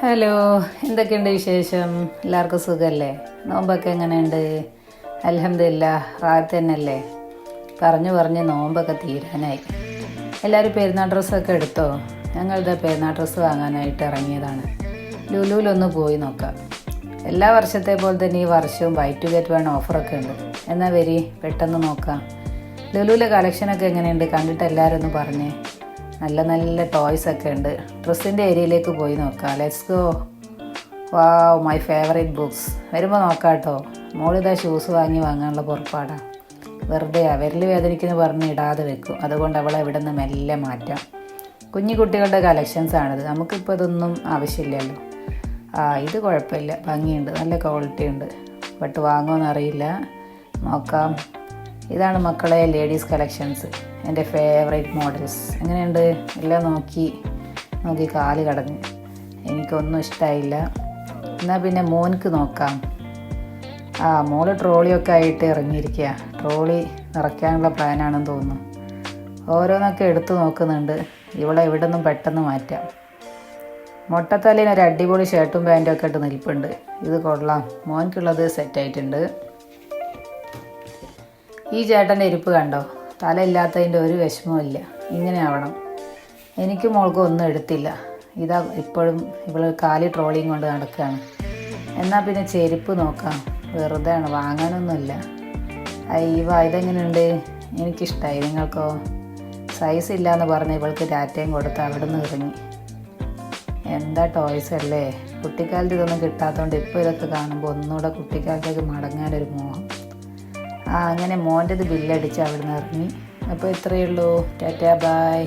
Hello എന്തൊക്കെയുണ്ട് വിശേഷം? എല്ലാവർക്കും സുഖമല്ലേ നോമ്പൊക്കെ എങ്ങനെയുണ്ട്? അലഹമില്ല റാത്ത് തന്നെയല്ലേ? പറഞ്ഞു പറഞ്ഞ് നോമ്പൊക്കെ തീരാനായി. എല്ലാവരും പെരുന്നാൾ ഡ്രസ്സൊക്കെ എടുത്തോ? ഞങ്ങളിതാ പെരുന്നാൾ ഡ്രസ്സ് വാങ്ങാനായിട്ട് ഇറങ്ങിയതാണ്. ലുലുവിലൊന്ന് പോയി നോക്കാം. എല്ലാ വർഷത്തെ പോലെ തന്നെ ഈ വർഷവും ബൈ ടു ഗെറ്റ് വൺ ഓഫറൊക്കെ ഉണ്ട്. എന്നാൽ വരി? പെട്ടെന്ന് നോക്കാം. ലുലുവിലെ കളക്ഷനൊക്കെ എങ്ങനെയുണ്ട്? കണ്ടിട്ട് എല്ലാവരും ഒന്ന് പറഞ്ഞേ. നല്ല നല്ല ടോയ്സ് ഒക്കെ ഉണ്ട്. ഡ്രസ്സിന്റെ ഏരിയയിലേക്ക് പോയി നോക്കാം. Let's go wow my favourite books വരുമ്പോൾ നോക്കാം കേട്ടോ മോളിതാ ഷൂസ് വാങ്ങി വാങ്ങാനുള്ള പുറപ്പാടാണ് വെറുതെ വിരൽ വേദനിക്കുന്നു പറഞ്ഞ് ഇടാതെ വെക്കും. അതുകൊണ്ട് അവളെ ഇവിടെ നിന്ന് മെല്ലെ മാറ്റാം. കുഞ്ഞു കുട്ടികളുടെ കളക്ഷൻസ് ആണിത്. നമുക്കിപ്പോൾ ഇതൊന്നും ആവശ്യമില്ലല്ലോ. ആ ഇത് കുഴപ്പമില്ല. ഭംഗിയുണ്ട്. നല്ല ക്വാളിറ്റി ഉണ്ട്. ബട്ട് വാങ്ങുമെന്നറിയില്ല നോക്കാം. ഇതാണ് മക്കളെ ലേഡീസ് കളക്ഷൻസ് എന്റെ ഫേവറേറ്റ് മോഡൽസ് എങ്ങനെയുണ്ട്? എല്ലാം നോക്കി നോക്കി കാൽ കടഞ്ഞ് എനിക്കൊന്നും ഇഷ്ടമായില്ല എന്നാൽ പിന്നെ മോൻക്ക് നോക്കാം. ആ മോൾ ട്രോളിയൊക്കെ ആയിട്ട് ഇറങ്ങിയിരിക്കുക ട്രോളി നിറയ്ക്കാനുള്ള പ്ലാനാണെന്ന് തോന്നുന്നു. ഓരോന്നൊക്കെ എടുത്തു നോക്കുന്നുണ്ട്. ഇവളെ ഇവിടെ നിന്നും പെട്ടെന്ന് മാറ്റാം. മൊട്ടത്തലേന് ഒരു അടിപൊളി ഷർട്ടും പാന്റും ഒക്കെ ഇട്ട് നിൽപ്പുണ്ട്. ഇത് കൊള്ളാം. മോൻക്കുള്ളത് സെറ്റായിട്ടുണ്ട് ഈ ചേട്ടന്റെ ഇരിപ്പ് കണ്ടോ? തല ഇല്ലാത്തതിന്റെ ഒരു വിഷമവും ഇല്ല. ഇങ്ങനെ ആവണം. എനിക്ക് മോൾക്ക് ഒന്നും എടുത്തില്ല. ഇതാ ഇപ്പോഴും ഇവൾ കാലി ട്രോളിയും കൊണ്ട് നടക്കുകയാണ്. എന്നാൽ പിന്നെ ചെരുപ്പ് നോക്കാം. വെറുതെ ആണ്. വാങ്ങാനൊന്നുമില്ല. അയ്യവ ഇതെങ്ങനെയുണ്ട്? എനിക്കിഷ്ടമായി നിങ്ങൾക്കോ? സൈസ് ഇല്ല എന്ന് പറഞ്ഞ് ഇവൾക്ക് ടാറ്റയും കൊടുത്ത് അവിടെ നിന്ന് ഇറങ്ങി. എന്താ ടോയ്സ് അല്ലേ? കുട്ടിക്കാലത്ത് ഇതൊന്നും കിട്ടാത്തതുകൊണ്ട് ഇപ്പോൾ ഇതൊക്കെ കാണുമ്പോൾ ഒന്നുകൂടെ കുട്ടിക്കാലത്തേക്ക് മടങ്ങാനൊരു മോഹം. ആ അങ്ങനെ മോന്റെത് ബില്ലടിച്ച് അവിടെ നിന്ന് ഇറങ്ങി. അപ്പോൾ ഇത്രയേ ഉള്ളൂ. Tata bye.